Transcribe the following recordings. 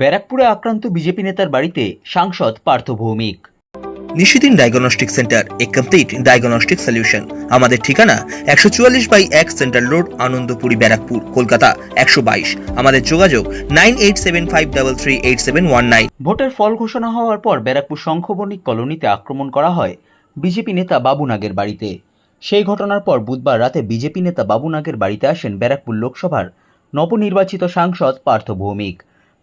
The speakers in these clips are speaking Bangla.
ব্যারাকপুরে আক্রান্ত বিজেপি নেতার বাড়িতে সাংসদ Partha Bhowmick. Nishidin diagnostic centre a complete diagnostic solution. আমাদের ঠিকানা একশো চুয়াল্লিশ বাই এক সেন্ট্রাল রোড আনন্দপুরি ব্যারাকপুর কলকাতা একশো বাইশ। আমাদের যোগাযোগ nine eight seven five double three eight seven one nine. ভোটের ফল ঘোষণা হওয়ার পর ব্যারাকপুর শঙ্খবণিক কলোনিতে আক্রমণ করা হয় বিজেপি নেতা বাবু নাগের বাড়িতে। সেই ঘটনার পর বুধবার রাতে বিজেপি নেতা বাবু নাগের বাড়িতে আসেন ব্যারাকপুর লোকসভার নবনির্বাচিত সাংসদ পার্থ ভৌমিক।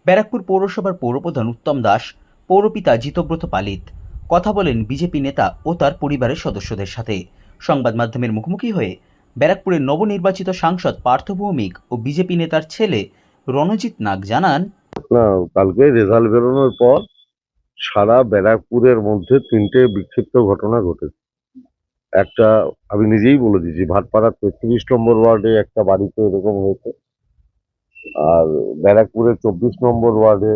ব্যারাকপুর পৌরসভার পৌরপ্রধান উত্তম দাস, পৌরপিতা জিতব্রত পালিত। কথা বলেন বিজেপি নেতা ও তার পরিবারের সদস্যদের সাথে। সংবাদ মাধ্যমের মুখোমুখি হয়ে ব্যারাকপুরের নবনির্বাচিত সাংসদ পার্থ ভৌমিক ও বিজেপি নেতার ছেলে রণজিৎ নাগ জানান কালকে রেজাল্ট বেরোনোর পর সারা ব্যারাকপুরের মধ্যে তিনটে বিক্ষিপ্ত ঘটনা ঘটেছে। একটা আমি নিজেই বলে দিয়েছি ভাটপাড়া তেত্রিশ নম্বর ওয়ার্ডে একটা বাড়িতে এরকম হয়েছে। আর ব্যারাকপুরের চব্বিশ নম্বর ওয়ার্ডে।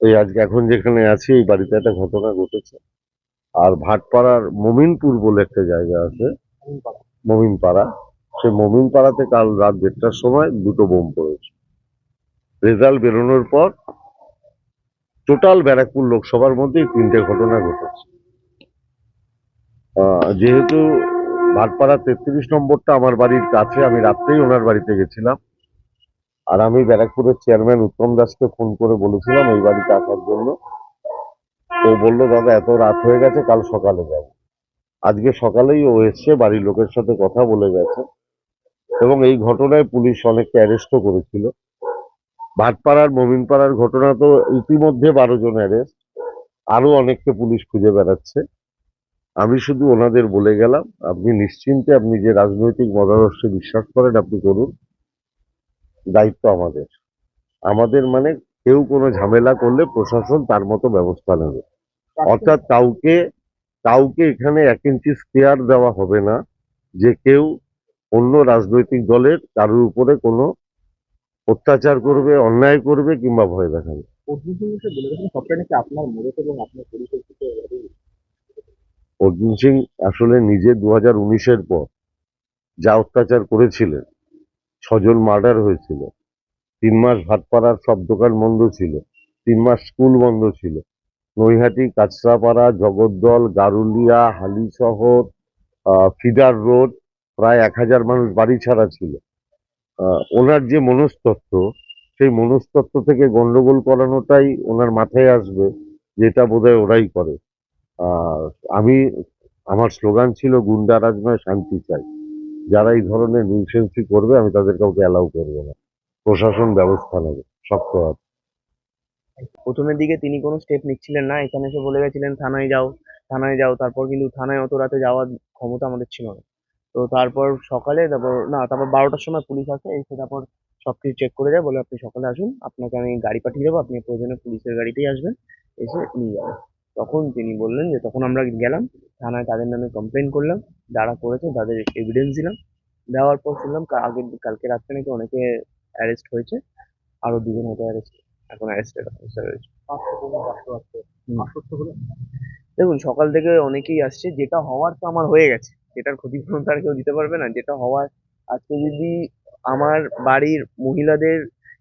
এই আজকে এখন যেখানে আছি, এই বাড়িতে একটা ঘটনা ঘটেছে। আর ভাটপাড়ার মমিনপুর বলে একটা জায়গা আছে, মমিনপাড়া। সেই মমিনপাড়াতে কাল রাত দেড়টার সময় দুটো বোম পড়েছে। রেজাল্ট বেরোনোর পর টোটাল ব্যারাকপুর লোকসভার মধ্যেই তিনটে ঘটনা ঘটেছে। যেহেতু ভাটপাড়া তেত্রিশ নম্বরটা আমার বাড়ির কাছে, আমি রাত্রেই ওনার বাড়িতে গেছিলাম। আর আমি ব্যারাকপুরের চেয়ারম্যান উত্তম দাসকে ফোন করে বলেছিলাম এই বাড়িতে আসার জন্য। ও বলল, দাদা, এত রাত হয়ে গেছে, কাল সকালে যাব। আজকে সকালেই ও এসছে, বাড়ির লোকের সাথে কথা বলে গেছে। এবং এই ঘটনায় পুলিশ অনেককে অ্যারেস্টও করেছিল। ভাটপাড়ার, মমিনপাড়ার ঘটনা তো ইতিমধ্যে বারো জন অ্যারেস্ট। আরও অনেককে পুলিশ খুঁজে বেড়াচ্ছে। আমি শুধু ওনাদের বলে গেলাম, আপনি নিশ্চিন্তে আপনি যে রাজনৈতিক মতাদর্শে বিশ্বাস করেন, আপনি করুন। দায়িত্ব আমাদের। আমাদের মানে কেউ কোনো ঝামেলা করলে প্রশাসন তার মতো ব্যবস্থা নেবে। অর্থাৎ কাউকে কাউকে এখানে এক ইঞ্চি স্কেয়ার দেওয়া হবে না যে কেউ অন্য রাজনৈতিক দলের কারোর উপরে কোনো অত্যাচার করবে অন্যায় করবে কিংবা ভয় দেখাবে। অর্জুন সিং অর্জুন আসলে নিজে দু হাজার উনিশের পর যা অত্যাচার করেছিলেন ছজন মার্ডার হয়েছিল। তিন মাস ভাটপাড়ার সব দোকান বন্ধ ছিল। তিন মাস স্কুল বন্ধ ছিল। নৈহাটি, কাঁচরাপাড়া, জগদ্দল, গারুলিয়া, হালিশহর ফিডার রোড প্রায় এক হাজার মানুষ বাড়ি ছাড়া ছিল। ওনার যে মনস্তত্ত্ব, সেই মনস্তত্ত্ব থেকে গন্ডগোল করানোটাই ওনার মাথায় আসবে, যেটা বোধহয় ওরাই করে। আমি, আমার স্লোগান ছিল গুন্ডারাজ নয়, শান্তি চাই। যারা এই ধরনের নিউসেন্সি করবে, আমি তাদের কাউকে অ্যালাউ করব না। প্রশাসন ব্যবস্থা নেবে, শক্ত প্রথমের দিকে তিনি কোনো স্টেপ নিচ্ছিলেন না, এখানে এসে বলে গেছিলেন, থানায় যাও থানায় যাও। তারপর কিন্তু থানায় অত রাতে যাওয়ার ক্ষমতা আমাদের ছিল না। তো তারপর সকালে, তারপর, না, তারপর বারোটার সময় পুলিশ আসে, এসে তারপর সব কিছু চেক করে যায়, বলে, আপনি সকালে আসুন, আপনাকে আমি গাড়ি পাঠিয়ে দেবো, আপনি প্রয়োজনে পুলিশের গাড়িতেই আসবেন, এসে নিয়ে যাবেন। তখন তিনি বললেন যে, তখন আমরা গেলাম, থানায় তাদের নামে কমপ্লেন করলাম। যারা করেছে তাদের এভিডেন্স দিলাম। দেওয়ার পর শুনলাম আগের কালকে রাত্রে নাকি অনেকে অ্যারেস্ট হয়েছে। আরও দুজন হয়তো অ্যারেস্ট এখন অ্যারেস্টেড রয়েছে। দেখুন সকাল থেকে অনেকেই আসছে। যেটা হওয়ার তো আমার হয়ে গেছে। যেটার ক্ষতিপূরণ তো আর কেউ দিতে পারবে না। যেটা হওয়ার আজকে যদি আমার বাড়ির মহিলাদের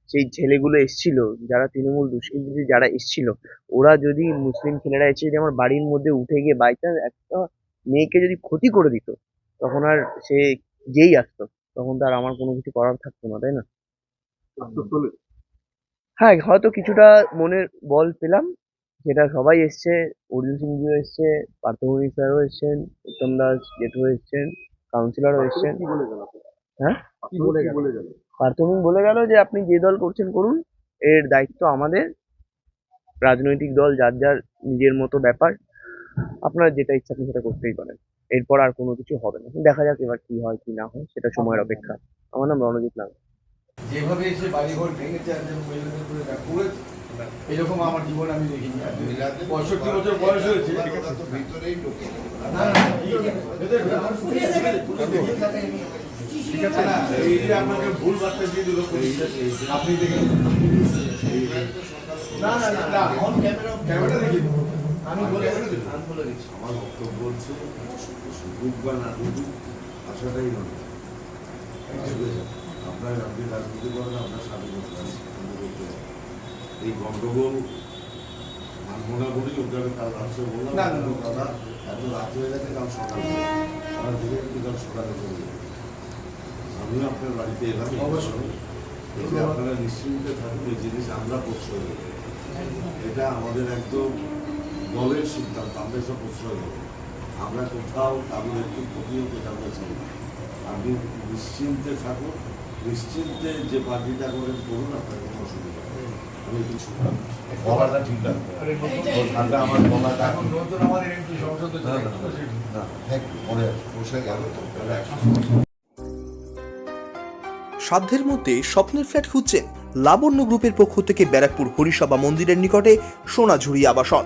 সেই ছেলেগুলো এসছিল যারা তৃণমূল দুষ্কৃতী যারা এসছিল ওরা যদি মুসলিম ছেলেরা এসে যদি আমার বাড়ির মধ্যে উঠে গিয়ে বাই চান্স একটা মেয়েকে যদি ক্ষতি করে দিত তখন আর সে যেই আসতো তখন তো আর আমার কোনো কিছু করার থাকতো না তাই না? হ্যাঁ হয়তো কিছুটা মনের বল পেলাম যেটা সবাই এসছে অর্জুন সিংজিও এসছে পার্থভূমি স্যারও এসছেন উত্তম দাস জেঠু এসছেন কাউন্সিলরও এসছেন। হ্যাঁ? বলে গেল যে আপনি যে দল করছেন করুন এর দায়িত্ব আমাদের। রাজনৈতিক দল যার যার নিজের মতো ব্যাপার আপনার যেটা ইচ্ছা আপনি সেটা করতেই পারেন। এরপর আর কোনো কিছু হবে না। দেখা যাক এবার কি হয় কি না হয় সেটা সময়ের অপেক্ষা। আমার নাম রণজিৎ লাল। যেভাবে এসে বাড়িঘর ভেঙেছে আর করে এরকম আমার জীবন আমি দেখিনি। পঁয়ষট্টি বছর বয়স হয়েছে ঠিক আছে। এই যে আপনাকে ভুল বার্তা দিয়ে দিল আপনি দেখে না না না না অন ক্যামেরা ক্যামেরা দেখে আমি বলে দিচ্ছি আমার বক্তব্য হচ্ছে সুযোগ বা না সুযোগ আসাটাই নয় আপনার আপনি রাজনীতি করেন আপনার স্বাধীনতা। এই গন্ডগোল মানবো না বলি আমি কাল রাত্রে বললাম। দাদা এত রাত হয়ে গেছে কাল সকালে আমার দিকে কিন্তু কাল সকালে যাবে। আমিও আপনার বাড়িতে এলাম অবশ্যই। আপনারা নিশ্চিন্তে থাকুন এই জিনিস আমরা দেবো এটা আমাদের একদম দলের সিদ্ধান্ত আমরা এসব প্রশ্রয় দেবো। আমরা কোথাও কারোর একটু ক্ষতি হতে চাই আপনি নিশ্চিন্তে থাকুন। নিশ্চিন্তে যে পার্টিটা করেন করুন আপনার কোনো অসুবিধা আমি কিছু গলাটা ঠিক রাখব ঠান্ডা আমার গলাটা নতুন আমাদের এমপি সংসদ না, না, না, না, পরে বসে গেল। সাধ্যের মধ্যে স্বপ্নের ফ্ল্যাট খুঁজছেন লাবণ্য গ্রুপের পক্ষ থেকে ব্যারাকপুর হরিসভা মন্দিরের নিকটে সোনাঝুরি আবাসন।